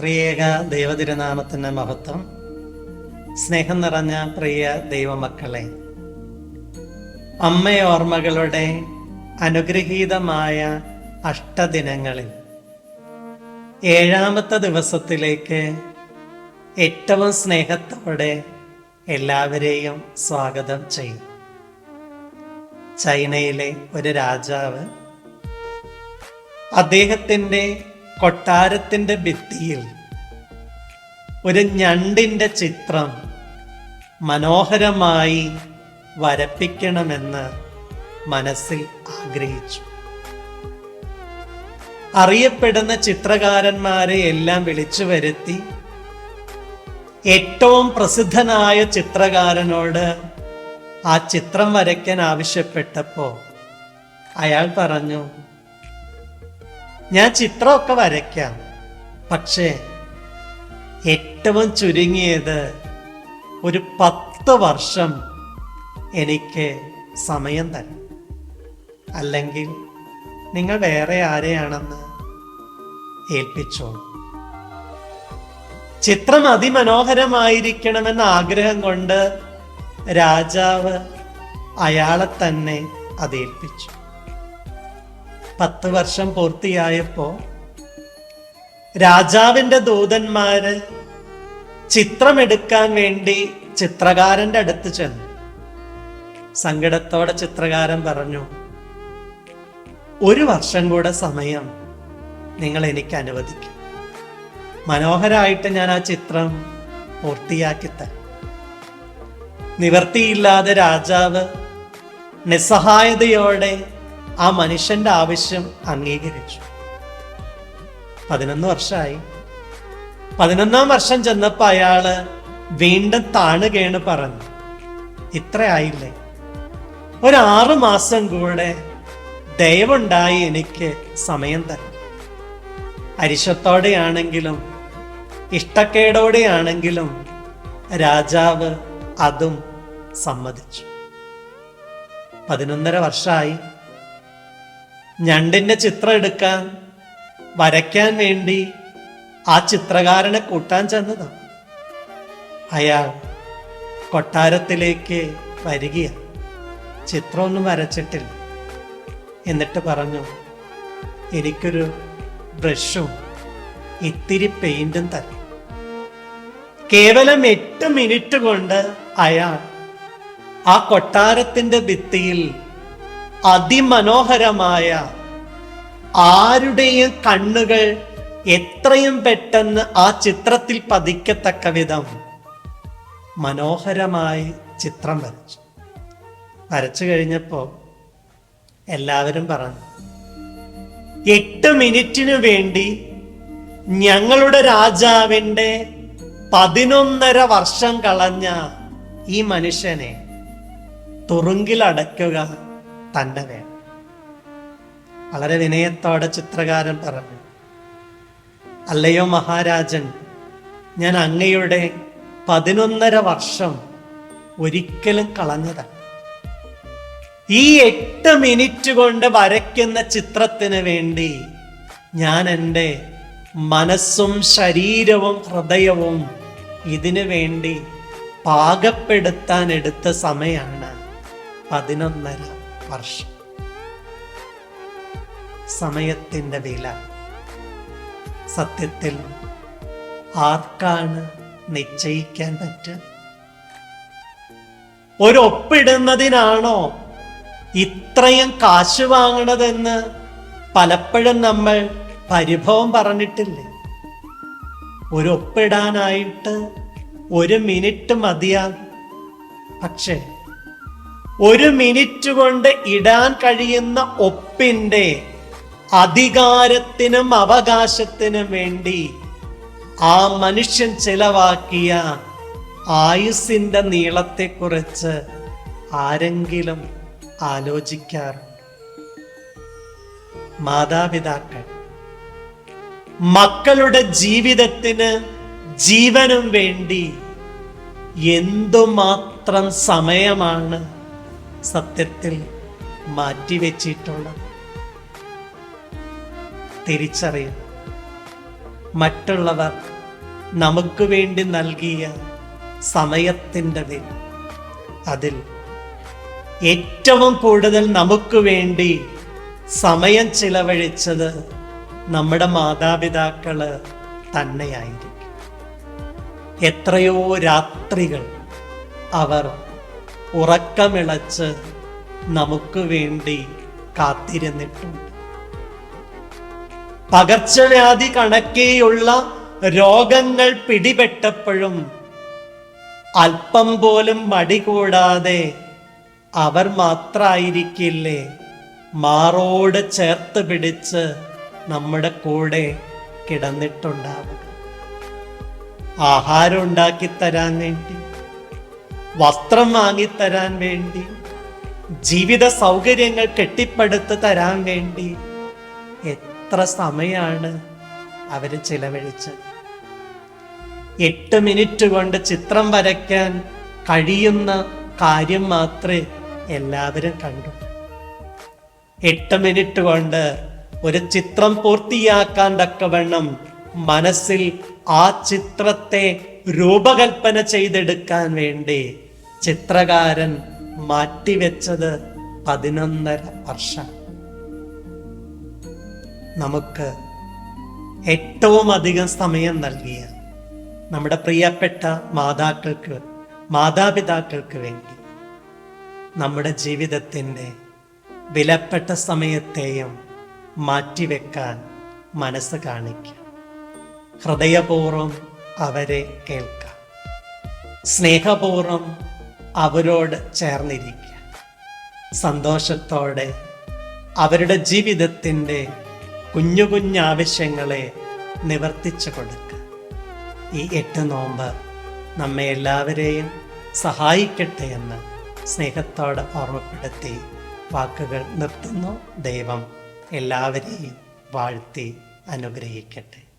ത്രിയേക ദൈവതിരുനാമത്തിന്റെ മഹത്വം. സ്നേഹം നിറഞ്ഞ പ്രിയ ദൈവമക്കളെ അമ്മയോർമ്മകളുടെ അനുഗ്രഹീതമായ അഷ്ടദിനങ്ങളിൽ ഏഴാമത്തെ ദിവസത്തിലേക്ക് ഏറ്റവും സ്നേഹത്തോടെ എല്ലാവരെയും സ്വാഗതം ചെയ്യും. ചൈനയിലെ ഒരു രാജാവ് അദ്ദേഹത്തിന്റെ കൊട്ടാരത്തിന്റെ ഭിത്തിയിൽ ഒരു ഞണ്ടിന്റെ ചിത്രം മനോഹരമായി വരപ്പിക്കണമെന്ന് മനസ്സിൽ ആഗ്രഹിച്ചു. അറിയപ്പെടുന്ന ചിത്രകാരന്മാരെ എല്ലാം വിളിച്ചു വരുത്തി ഏറ്റവും പ്രസിദ്ധനായ ചിത്രകാരനോട് ആ ചിത്രം വരയ്ക്കാൻ ആവശ്യപ്പെട്ടപ്പോൾ അയാൾ പറഞ്ഞു ഞാൻ ചിത്രമൊക്കെ വരയ്ക്കാം. പക്ഷേ ഏറ്റവും ചുരുങ്ങിയത് ഒരു പത്ത് വർഷം എനിക്ക് സമയം തരണം അല്ലെങ്കിൽ നിങ്ങൾ വേറെ ആരെയാണെന്ന് ഏൽപ്പിച്ചോളൂ. ചിത്രം അതിമനോഹരമായിരിക്കണമെന്ന ആഗ്രഹം കൊണ്ട് രാജാവ് അയാളെ തന്നെ അത് ഏൽപ്പിച്ചു. പത്ത് വർഷം പൂർത്തിയായപ്പോ രാജാവിന്റെ ദൂതന്മാര് ചിത്രമെടുക്കാൻ വേണ്ടി ചിത്രകാരന്റെ അടുത്ത് ചെന്നു. സങ്കടത്തോടെ ചിത്രകാരൻ പറഞ്ഞു ഒരു വർഷം കൂടെ സമയം നിങ്ങൾ എനിക്ക് അനുവദിക്കും. മനോഹരായിട്ട് ഞാൻ ആ ചിത്രം പൂർത്തിയാക്കി തരാം. നിവർത്തിയില്ലാതെ രാജാവ് നിസ്സഹായതയോടെ ആ മനുഷ്യന്റെ ആവശ്യം അംഗീകരിച്ചു. പതിനൊന്ന് വർഷമായി പതിനൊന്നാം വർഷം ചെന്നപ്പോ അയാൾ വീണ്ടും താണുകയാണ് പറഞ്ഞു. ഇത്രയായില്ലേ? ഒരു ഒരാറു മാസം കൂടെ ദയവുണ്ടായി എനിക്ക് സമയം തരും അരിശത്തോടെയാണെങ്കിലും ഇഷ്ടക്കേടോടെയാണെങ്കിലും രാജാവ് അതും സമ്മതിച്ചു. പതിനൊന്നര വർഷമായി ഞണ്ടിന്റെ ചിത്രം എടുക്കാൻ വരയ്ക്കാൻ വേണ്ടി ആ ചിത്രകാരനെ കൂട്ടാൻ ചെന്നത്. അയാൾ കൊട്ടാരത്തിലേക്ക് വരികയ. ചിത്രമൊന്നും വരച്ചിട്ടില്ല. എന്നിട്ട് പറഞ്ഞു എനിക്കൊരു ബ്രഷും ഇത്തിരി പെയിന്റും തരും. കേവലം എട്ട് മിനിറ്റ് കൊണ്ട് അയാൾ ആ കൊട്ടാരത്തിന്റെ ഭിത്തിയിൽ അതിമനോഹരമായ ആരുടെയും കണ്ണുകൾ എത്രയും പെട്ടെന്ന് ആ ചിത്രത്തിൽ പതിക്കത്തക്ക വിധം മനോഹരമായി ചിത്രം വരച്ചു. വരച്ചു കഴിഞ്ഞപ്പോൾ എല്ലാവരും പറഞ്ഞു എട്ട് മിനിറ്റിനു വേണ്ടി ഞങ്ങളുടെ രാജാവിന്റെ പതിനൊന്നര വർഷം കളഞ്ഞ ഈ മനുഷ്യനെ തുറുങ്കിലടയ്ക്കുക തന്നെ വേണം വളരെ വിനയത്തോടെ ചിത്രകാരൻ പറഞ്ഞു അല്ലയോ മഹാരാജൻ ഞാൻ അങ്ങയുടെ പതിനൊന്നര വർഷം ഒരിക്കലും കളഞ്ഞത. ഈ എട്ട് മിനിറ്റ് കൊണ്ട് വരയ്ക്കുന്ന ചിത്രത്തിന് വേണ്ടി ഞാൻ എന്റെ മനസ്സും ശരീരവും ഹൃദയവും ഇതിനു വേണ്ടി പാകപ്പെടുത്താൻ എടുത്ത സമയമാണ് പതിനൊന്നര. വർഷം. സമയത്തിന്റെ വില. സത്യത്തിൽ ആർക്കാണ് നിശ്ചയിക്കാൻ പറ്റുക? ഒരൊപ്പിടുന്നതിനാണോ ഇത്രയും കാശ് വാങ്ങണതെന്ന് പലപ്പോഴും നമ്മൾ പരിഭവം പറഞ്ഞിട്ടില്ലേ? ഒരൊപ്പിടാനായിട്ട് ഒരു മിനിറ്റ് മതിയാകും പക്ഷേ ഒരു മിനിറ്റ് കൊണ്ട് ഇടാൻ കഴിയുന്ന ഒപ്പിന്റെ അധികാരത്തിനും അവകാശത്തിനും വേണ്ടി ആ മനുഷ്യൻ ചിലവാക്കിയ ആയുസിന്റെ നീളത്തെക്കുറിച്ച് ആരെങ്കിലും ആലോചിക്കാറുണ്ട്? മാതാപിതാക്കൾ മക്കളുടെ ജീവിതത്തിന് ജീവനും വേണ്ടി എന്തുമാത്രം സമയമാണ് സത്യത്തിൽ മാറ്റിവെച്ചിട്ടുള്ള തിരിച്ചറിയും മറ്റുള്ളവർ നമുക്ക് വേണ്ടി നൽകിയ സമയത്തിന്റെ വില. അതിൽ ഏറ്റവും കൂടുതൽ നമുക്ക് വേണ്ടി സമയം ചിലവഴിച്ചത് നമ്മുടെ മാതാപിതാക്കൾ തന്നെയായിരിക്കും. എത്രയോ രാത്രികൾ അവർ ഉറക്കമിളച്ച് നമുക്ക് വേണ്ടി കാത്തിരുന്നിട്ടുണ്ട്. പകർച്ചവ്യാധി കണക്കെയുള്ള രോഗങ്ങൾ പിടിപെട്ടപ്പോഴും അല്പം പോലും മടി കൂടാതെ അവർ മാത്രായിരിക്കില്ലേ മാറോട് ചേർത്ത് പിടിച്ച് നമ്മുടെ കൂടെ കിടന്നിട്ടുണ്ടാവുക. ആഹാരം ഉണ്ടാക്കി തരാൻ വേണ്ടി വസ്ത്രം വാങ്ങിത്തരാൻ വേണ്ടി ജീവിത സൗകര്യങ്ങൾ കെട്ടിപ്പടുത്ത് തരാൻ വേണ്ടി എത്ര സമയമാണ് അവർ ചിലവഴിച്ചത്. എട്ട് മിനിറ്റ് കൊണ്ട് ചിത്രം വരയ്ക്കാൻ കഴിയുന്ന കാര്യം മാത്രമേ എല്ലാവരും കണ്ടു. എട്ട് മിനിറ്റ് കൊണ്ട് ഒരു ചിത്രം പൂർത്തിയാക്കാൻ തക്കവണ്ണം മനസ്സിൽ ആ ചിത്രത്തെ രൂപകൽപ്പന ചെയ്തെടുക്കാൻ വേണ്ടി ചിത്രകാരൻ മാറ്റിവെച്ചത് പതിനൊന്നര വർഷം. നമുക്ക് ഏറ്റവും അധികം സമയം നൽകിയ നമ്മുടെ പ്രിയപ്പെട്ട മാതാക്കൾക്ക് മാതാപിതാക്കൾക്ക് വേണ്ടി നമ്മുടെ ജീവിതത്തിന്റെ വിലപ്പെട്ട സമയത്തെയും മാറ്റിവെക്കാൻ മനസ്സ് കാണിക്കുക ഹൃദയപൂർവം അവരെ കേൾക്കാം. സ്നേഹപൂർവം അവരോട് ചേർന്നിരിക്കുക. സന്തോഷത്തോടെ അവരുടെ ജീവിതത്തിന്റെ കുഞ്ഞു കുഞ്ഞാവശ്യങ്ങളെ നിവർത്തിച്ചു കൊടുക്കുക. ഈ എട്ട് നോമ്പ് നമ്മെ എല്ലാവരെയും സഹായിക്കട്ടെ എന്ന് സ്നേഹത്തോടെ ഓർമ്മപ്പെടുത്തി വാക്കുകൾ നിർത്തുന്നു. ദൈവം എല്ലാവരെയും വാഴ്ത്തി അനുഗ്രഹിക്കട്ടെ.